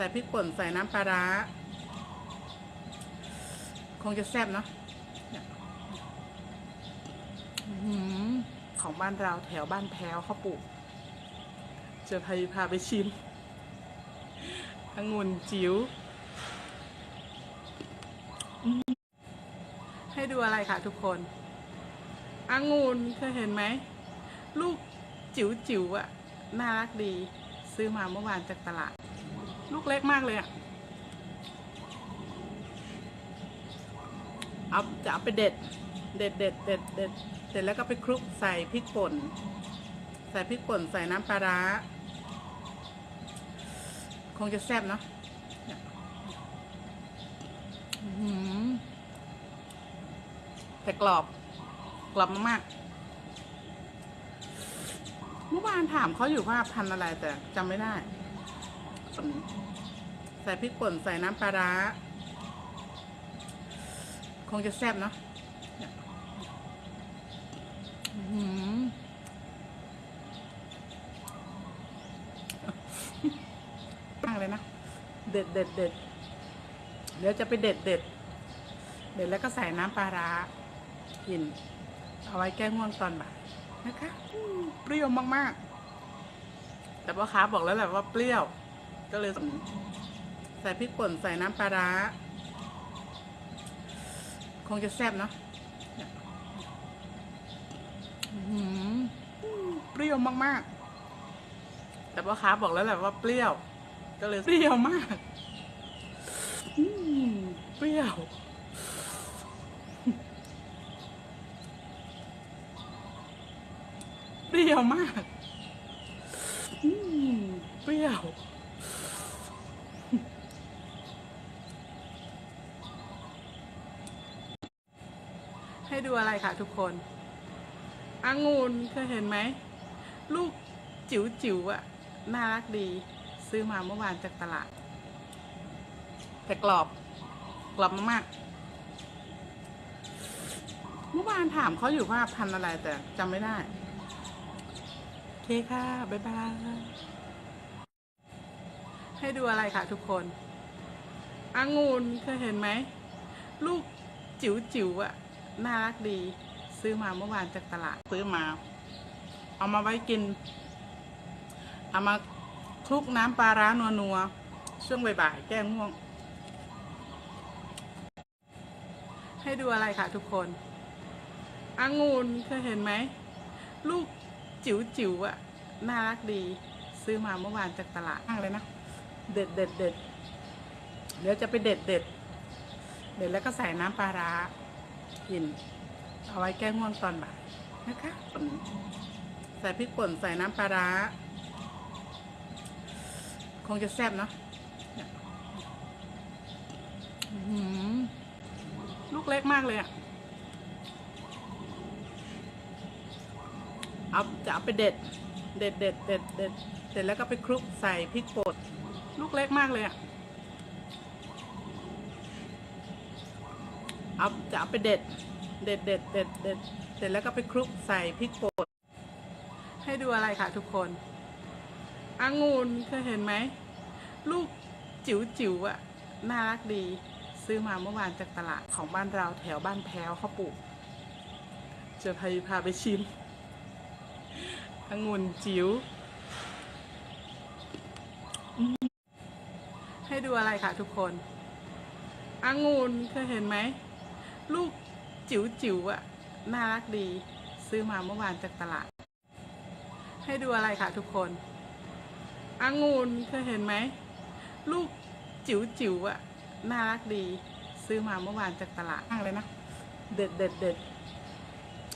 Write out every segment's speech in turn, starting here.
ใส่พริกป่นใส่น้ำปลาร้า คงจะแซ่บเนาะของบ้านเราแถวบ้านแพ้วเขาปลูก จะพาพาไปชิมองุ่นจิ๋ว ให้ดูอะไรค่ะทุกคนองุ่นเคยเห็นไหม ลูกจิ๋วจิ๋วๆอะน่ารักดี ซื้อมาเมื่อวานจากตลาด ลูกเล็กมากเลยอะเอาจะเอาไปเด็ด เด็ดเด็ดเด็ดเด็ดเสร็จแล้วก็ไปคลุกใส่พริกป่น ใส่พริกป่นใส่น้ำปลาร้า คงจะแซ่บเนาะหือแต่กรอบ กรอบมากๆเมื่อวานถามเขาอยู่ว่าพันอะไรแต่จำไม่ได้ ใส่พริกป่นใส่น้ำปลาร้า คงจะแซ่บเนาะหือมากเลยนะ เด็ดเด็ดเด็ดเดี๋ยวจะไปเด็ดเด็ดเด็ดแล้วก็ใส่น้ำปลาร้ากิน เอาไว้แก้ง่วงตอนบ่ายนะคะ เปรี้ยวมาก ๆ แต่พ่อค้าบอกแล้วแหละว่าเปรี้ยว ก็เลยใส่พริกป่นใส่น้ำปลาร้า คงจะแซ่บเนาะเปรี้ยวมากๆ แต่พ่อค้าบอกแล้วแหละว่าเปรี้ยว ก็เลยเปรี้ยวมากเปรี้ยวเปรี้ยวมากเปรี้ยว ดูอะไรค่ะทุกคนองุ่นเคยเห็นไหม ลูกจิ๋วจิ๋วอะน่ารักดี ซื้อมาเมื่อวานจากตลาด แต่กรอบ กรอบมากๆเมื่อวานถามเขาอยู่ว่าพันอะไรแต่จำไม่ได้ โอเคค่ะ บ๊ายบาย ให้ดูอะไรค่ะทุกคนองุ่นเคยเห็นไหม ลูกจิ๋วจิ๋วอะ น่ารักดี ซื้อมาเมื่อวานจากตลาดซื้อมา เอามาไว้กิน เอามาคลุกน้ำปลาร้านัวๆช่วงบ่ายๆแก้ง่วง ให้ดูอะไรค่ะทุกคนองุ่นเคยเห็นไหม ลูกจิ๋วจิ๋วๆอะน่ารักดี ซื้อมาเมื่อวานจากตลาดมากเลยนะ เด็ดเด็ดเด็ดเดี๋ยวจะไปเด็ดเด็ดเด็ดแล้วก็ใส่น้ำปลาร้า กิน เอาไว้แก้ง่วงตอนบ่ายนะคะใส่พริกป่นใส่น้ำปลาร้า คงจะแซ่บเนาะลูกเล็กมากเลยอะเอาจะเอาไปเด็ด เด็ดเด็ดเด็ดเด็ดเสร็จแล้วก็ไปคลุกใส่พริกป่นลูกเล็กมากเลยอะ เอาจะเอาไปเด็ด เด็ดเด็ดเด็ดเด็ดเสร็จแล้วก็ไปคลุกใส่พริกป่นให้ดูอะไรค่ะทุกคนองุ่นเคยเห็นไหม ลูกจิ๋วจิ๋วอะน่ารักดี ซื้อมาเมื่อวานจากตลาดของบ้านเราแถวบ้านแพ้วเขาปลูก จะพาพาไปชิมองุ่นจิ๋วให้ดูอะไรค่ะทุกคนองุ่นเคยเห็นไหม ลูกจิ๋วจิ๋วๆอะน่ารักดี ซื้อมาเมื่อวานจากตลาด ให้ดูอะไรค่ะทุกคนองุ่นเคยเห็นไหม ลูกจิ๋วจิ๋วๆอะน่ารักดี ซื้อมาเมื่อวานจากตลาดมากเลยนะ เด็ดเด็ดเด็ด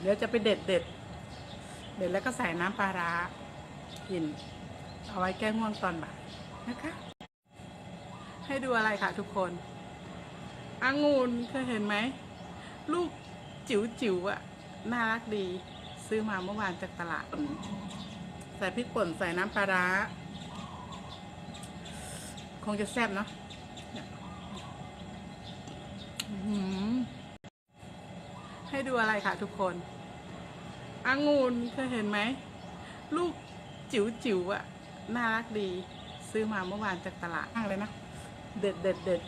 เดี๋ยวจะไปเด็ดเด็ดเด็ดแล้วก็ใส่น้ำปลาร้ากิน เอาไว้แก้ง่วงตอนบ่ายนะคะ ให้ดูอะไรค่ะทุกคนองุ่นเคยเห็นไหม ลูกจิ๋วจิ๋วๆอะน่ารักดี ซื้อมาเมื่อวานจากตลาด ใส่พริกป่นใส่น้ำปลาร้า คงจะแซ่บเนาะเนี่ยอื้อหือให้ดูอะไรค่ะทุกคนองุ่นเคยเห็นไหม ลูกจิ๋วจิ๋วๆอะน่ารักดีซื้อซื้อมาเมื่อวานจากตลาดมากเลยนะ เด็ดเด็ดเด็ด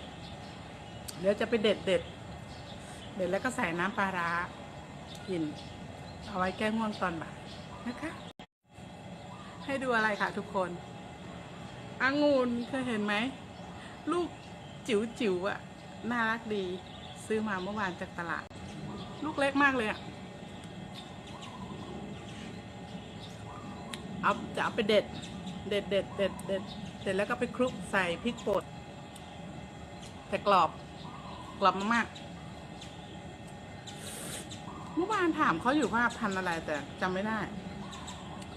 เดี๋ยวจะไปเด็ดเด็ด เด็ดแล้วก็ใส่น้ำปลาร้ากิน เอาไว้แก้ง่วงตอนบ่ายนะคะ ให้ดูอะไรค่ะทุกคนองุ่นเคยเห็นไหม ลูกจิ๋วจิ๋วอะน่ารักดีซื้อมาเมื่อวานจากตลาด ลูกเล็กมากเลยอะเอาจะเอาไปเด็ด เด็ดเด็ดเด็ดเด็ดเสร็จแล้วก็ไปคลุกใส่พริกป่นแต่กรอบกรอบมากๆ เมื่อวานถามเขาอยู่ว่าพันอะไรแต่จำไม่ได้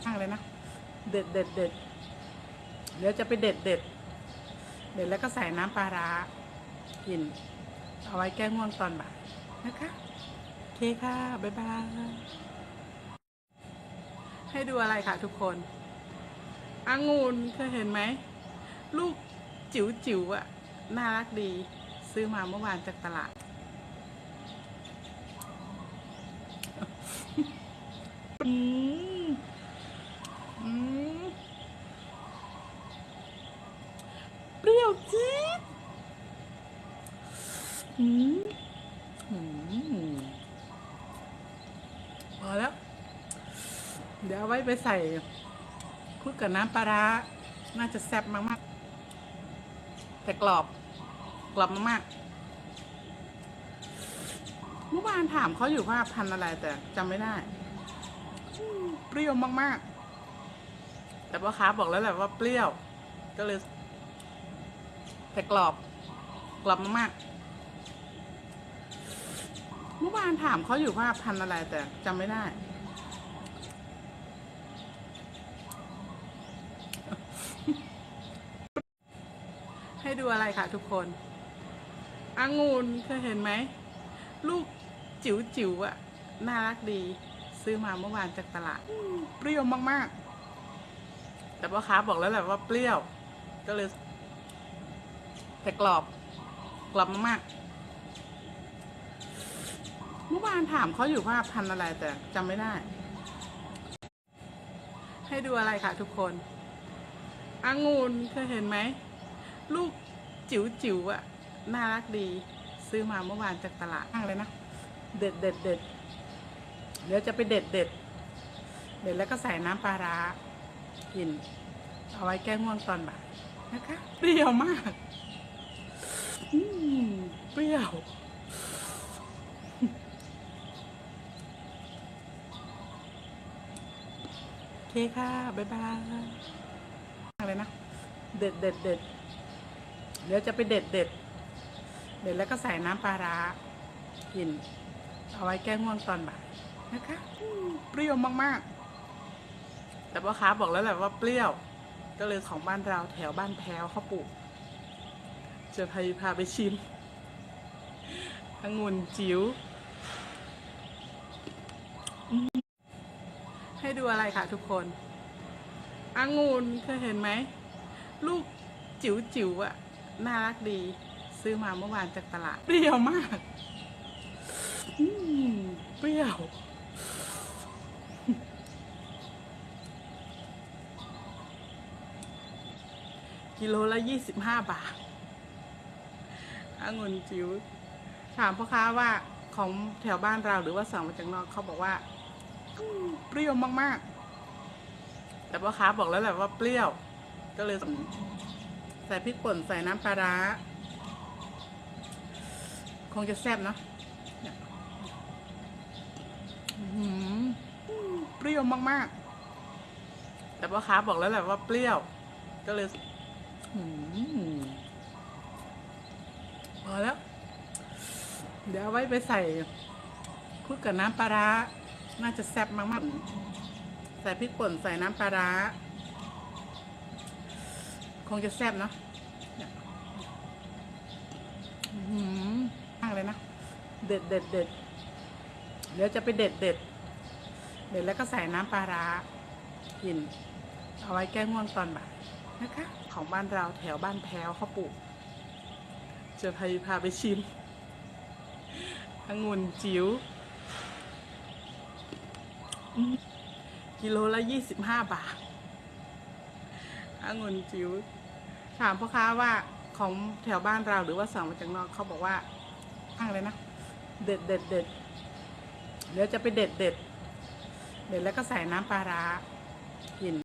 มากเลยนะ เด็ดเด็ดเด็ดเดี๋ยวจะไปเด็ดเด็ดเด็ดแล้วก็ใส่น้ำปลาร้ากิน เอาไว้แก้ง่วงตอนบ่ายนะคะโอเคค่ะ บ๊ายบาย ให้ดูอะไรค่ะทุกคนองุ่นเคยเห็นไหม ลูกจิ๋วจิ๋วอะน่ารักดี ซื้อมาเมื่อวานจากตลาด อืมอืมเปรี้ยวจี๊ดอืมอืมพอแล้ว เดี๋ยวเอาไว้ไปใส่คลุกกับน้ำปลาร้าน่าจะแซ่บมาก ๆ แต่กรอบ กรอบมาก ๆ เมื่อวานถามเขาอยู่ว่าพันอะไรแต่จำไม่ได้ เปรี้ยวมากๆ แต่พ่อค้าบอกแล้วแหละว่าเปรี้ยว ก็เลยแต่กรอบกรอบมากๆเมื่อวานถามเขาอยู่ว่าพันอะไรแต่จำไม่ได้ ให้ดูอะไรค่ะทุกคน องุ่นเคยเห็นไหม ลูก จิ๋วจิ๋วอะน่ารักดี ซื้อมาเมื่อวานจากตลาด เปรี้ยวมากๆ แต่พ่อค้าบอกแล้วแหละว่าเปรี้ยว ก็เลยแต่กรอบกรอบมากๆเมื่อวานถามเขาอยู่ว่าพันอะไรแต่จำไม่ได้ ให้ดูอะไรค่ะทุกคนองุ่นเคยเห็นไหม ลูกจิ๋วจิ๋วอะน่ารักดี ซื้อมาเมื่อวานจากตลาดมากเลยนะ เด็ดเด็ดเด็ดเดี๋ยวจะไปเด็ดเด็ดเด็ดแล้วก็ใส่น้ำปลาร้ากิน เอาไว้แก้ง่วงตอนบ่ายนะคะเปรี้ยวมากอืมเปรี้ยวโอเคค่ะ บ๊ายบายอะไรนะ เด็ดเด็ดเด็ดเดี๋ยวจะไปเด็ดเด็ดเด็ดแล้วก็ใส่น้ำปลาร้ากิน เอาไว้แก้ง่วงตอนบ่ายนะคะเปรี้ยวมากๆ แต่พ่อค้าบอกแล้วแหละว่าเปรี้ยว ก็เลยของบ้านเราแถวบ้านแพ้วเขาปลูกจะพาพาไปชิมองุ่นจิ๋วให้ดูอะไรค่ะทุกคนองุ่นเคยเห็นไหม ลูกจิ๋วจิ๋วอะน่ารักดี ซื้อมาเมื่อวานจากตลาด เปรี้ยวมาก เปรี้ยว กิโลละยี่สิบห้าบาทองุ่นจิ๋วถามพ่อค้าว่าของแถวบ้านเราหรือว่าสั่งมาจากนอกเขาบอกว่าเปรี้ยวมาก ๆ แต่พ่อค้าบอกแล้วแหละว่าเปรี้ยว ก็เลยใส่พริกป่นใส่น้ำปลาร้า คงจะแซ่บเนาะเนี่ยอื้อหือ เปรี้ยวมากๆ แต่พ่อค้าบอกแล้วแหละว่าเปรี้ยว ก็เลยอ๋อหือพอแล้ว เดี๋ยวเอาไว้ไปใส่คลุกกับน้ำปลาร้า น่าจะแซ่บมากๆ ใส่พริกป่นใส่น้ำปลาร้า คงจะแซ่บเนาะอื้อหือมากเลยนะ เด็ดเด็ดเด็ดเดี๋ยวจะไปเด็ดเด็ด เดี๋ยวแล้วก็ใส่น้ำปลาร้ากิน เอาไว้แก้ง่วงตอนบ่ายนะคะ ของบ้านเราแถวบ้านแพ้วเขาปลูกจะพาพาไปชิมองุ่นจิว๋วกิโลละยี่สิบห้าบาทองุ่นจิว๋วถามพ่อค้าว่าของแถวบ้านเราหรือว่าสั่งมาจากนอกเขาบอกว่าข้างเลยนะ เด็ดเด็ดเด็ดเดี๋ยวจะไปเด็ดเด็ด เดี๋ยวแล้วก็ใส่น้ำปลาร้ากิน